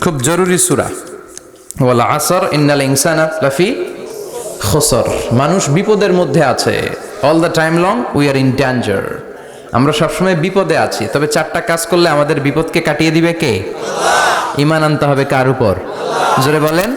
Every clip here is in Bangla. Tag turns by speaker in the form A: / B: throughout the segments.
A: খুব জরুরি সুরা। ওয়ালা আসর, ইন্নাল ইনসানা লাফি খসর। মানুষ বিপদের মধ্যে আছে। All the time long we are in danger আমরা সবসময় বিপদে আছি। তবে চারটা কাজ করলে আমাদের বিপদকে কাটিয়ে দিবে কে? ইমান আনতে হবে কার উপর? জোরে বলেন।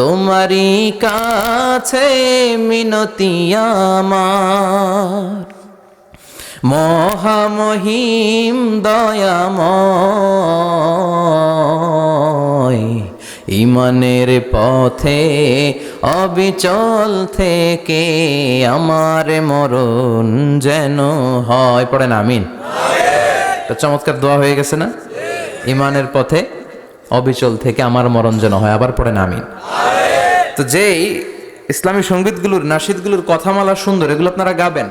A: তোমারই কাছে মিনতি আমার। মহামহিম দয়াময়, ইমানের পথে অবিচল থেকে আমার মরণ যেন হয়। পড়েন আমিন। তো চমৎকার দোয়া হয়ে গেছে না? ইমানের পথে অবিচল থেকে আমার মরণ যেন হয়। আবার পড়েন আমিন। তো যেই ইসলামী সঙ্গীতগুলোর, নাসিদগুলোর কথামালা সুন্দর, এগুলো আপনারা গাবেন।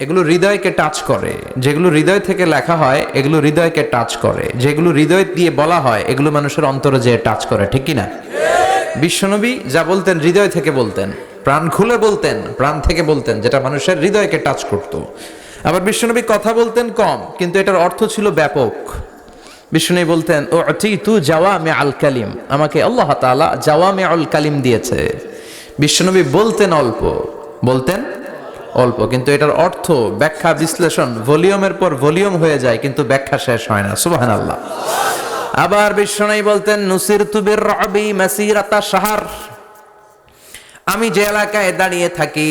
A: এগুলো হৃদয়কে টাচ করে। যেগুলো হৃদয় থেকে লেখা হয়, এগুলো হৃদয়কে টাচ করে। যেগুলো হৃদয় দিয়ে বলা হয়, এগুলো মানুষের অন্তরে যে টাচ করে, ঠিক কি না বিশ্বনবী যা বলতেন, হৃদয় থেকে বলতেন, প্রাণ খুলে বলতেন, প্রাণ থেকে বলতেন, যেটা মানুষের হৃদয়কে টাচ করত। আবার বিশ্বনবী কথা বলতেন কম, কিন্তু এটার অর্থ ছিল ব্যাপক। বিষ্ণু বলতেন ও তু জাওয়া মে আল কালিম। আমাকে আল্লাহ তালা জাওয়া মে আল কালিম দিয়েছে। বিশ্বনবী বলতেন অল্প। বলতেন অল্প, কিন্তু এটার অর্থ ব্যাখ্যা বিশ্লেষণ ভলিউমের পর ভলিউম হয়ে যায়, কিন্তু ব্যাখ্যা শেষ হয় না। সুবাহান আল্লাহ আবার বিশ্বনবী বলতেন নুসির তুবির রবি মাসিরাতা সাহার আমি যে এলাকায় দাঁড়িয়ে থাকি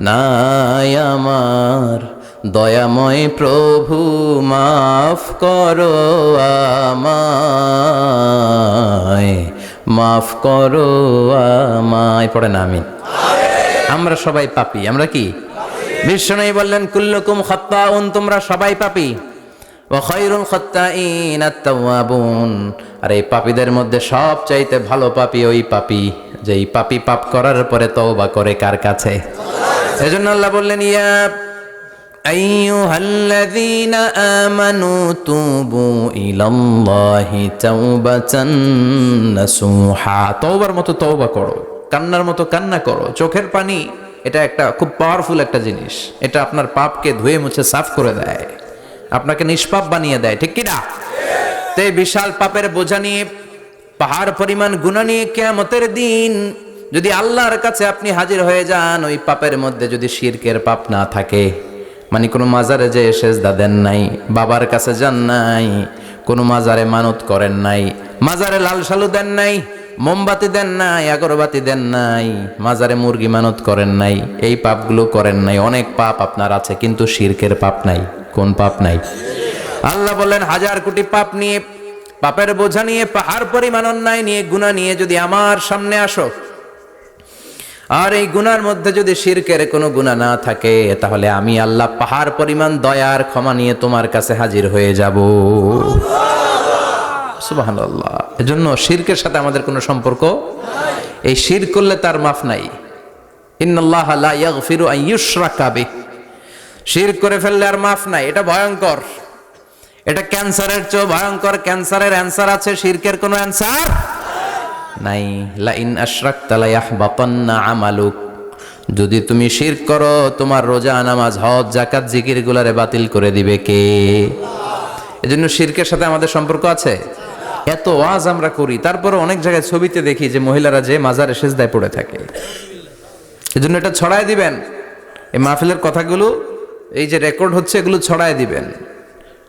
A: নাই আমার। দয়াময় প্রভু, মাফ করো আমায়। মাফ করো আমায়। পড়ে না, আমিন। আমরা সবাই পাপি, আমরা কি? বিষ্ণু বললেন, কুল্লুকুম খত্তাউন, তোমরা সবাই পাপি। ও খৈরুল খত্তাইন আত্তাওয়াবুন। আর এই পাপীদের মধ্যে সব চাইতে ভালো পাপি ওই পাপি যে এই পাপি পাপ করার পরে তওবা করে কার কাছে? এজন্য আল্লাহ বললেন, ইয়া আইয়ুহাল্লাযীনা আমানু তুবু ইলাল্লাহি তাওবাতান নাসুহা। তওবার মতো তওবা করো, কান্নার মতো কান্না করো। চোখের পানি, এটা একটা খুব পাওয়ারফুল একটা জিনিস। এটা আপনার পাপকে ধুয়ে মুছে সাফ করে দেয়। আপনাকে নিষ্পাপ বানিয়ে দেয়, ঠিক কিনা? তো বিশাল পাপের বোঝা নিয়ে, পাহাড় পরিমাণ গুণা নিয়ে কেয়ামতের দিন যদি আল্লাহর কাছে আপনি হাজির হয়ে যান, ওই পাপের মধ্যে যদি শিরকের পাপ না থাকে মানে কোনো মাজারে যে সেজদা দেন নাই, বাবার কাছে যান নাই, কোনো মাজারে মানত করেন নাই, মাজারে লাল সালু দেন নাই, মোমবাতি দেন নাই, আগরবাতি দেন নাই, মাজারে মুরগি মানত করেন নাই, এই পাপগুলো করেন নাই, অনেক পাপ আপনার আছে, কিন্তু শিরকের পাপ নাই, কোন পাপ নাই? আল্লাহ বলেন হাজার কোটি পাপ নিয়ে, পাপের বোঝা নিয়ে, পাহাড় পরিমাণ অন্যায় নিয়ে গুণা নিয়ে যদি আমার সামনে আসো আর এই গুনার মধ্যে যদি শিরকের কোনো গুণা না থাকে, তাহলে আমি আল্লাহ পাহাড় পরিমাণ দয়ার ক্ষমা নিয়ে তোমার কাছে হাজির হয়ে যাব। সুবহানাল্লাহ। এজন্য শিরকের সাথে আমাদের কোনো সম্পর্ক এই শির করলে তার মাফ নাই। ইয়াগফিরু আন ইউশরাকা বিহি। শির করে ফেললে আর মাফ নাই। এটা ভয়ঙ্কর। এটা ক্যান্সারের চেয়ে ভয়ঙ্কর। ক্যান্সারের অ্যান্সার আছে, শিরকের কোনো অ্যান্সার নাই লা ইন আশরাকতা লা ইয়াহবাতান্না আমালুক। যদি তুমি শিরক করো, তোমার রোজা, নামাজ, হজ জাকাত জিকির গুলারে বাতিল করে দিবে কে? এজন্য শিরকের সাথে আমাদের সম্পর্ক আছে? এত ওয়াজ আমরা করি তারপরে অনেক জায়গায় ছবিতে দেখি যে মহিলারা যে মাজারে সেজদায় পড়ে থাকে। এজন্য এটা ছড়ায় দিবেন। এই মাহফিলের কথাগুলো, এই যে রেকর্ড হচ্ছে, এগুলো ছড়ায় দিবেন।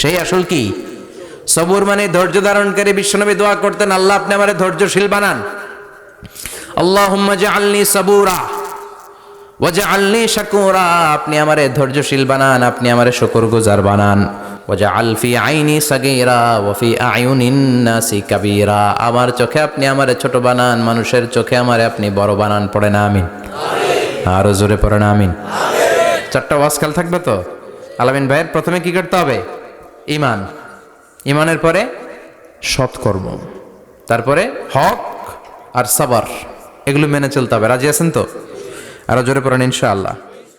A: সেই আসল কি? সবুর মানে ধৈর্য ধারণকারী বিশ্বনবী দোয়া করতেন, আল্লাহ, আপনি আমার ধৈর্যশীল বানান। আল্লাহ জাআলনি সাবুরা ওয়াজআলনি শাকুরা। আপনি আমারে ধৈর্যশীল বানান, আপনি আমারে শুকরগুজার বানান। ওয়াজআল ফি আইনি সাগীরা ওয়া ফি আয়ুনিন নাসি কাবীরা। আমার চোখে আপনি আমারে ছোট বানান, মানুষের চোখে আমারে আপনি বড় বানান। পড়ে না আমিন। আরও জোরে পড়ে না আমিন। চারটা ওয়াজ খেল থাকবে তো? আলামিন ভাইয়ের প্রথমে কি করতে হবে? ইমান। ইমানের পরে? সৎকর্ম। তারপরে? হক আর সাবার। এগুলো মেনে চলতে হবে। রাজি আছেন তো? আরও জোরে পড়েন ইনশাআল্লাহ।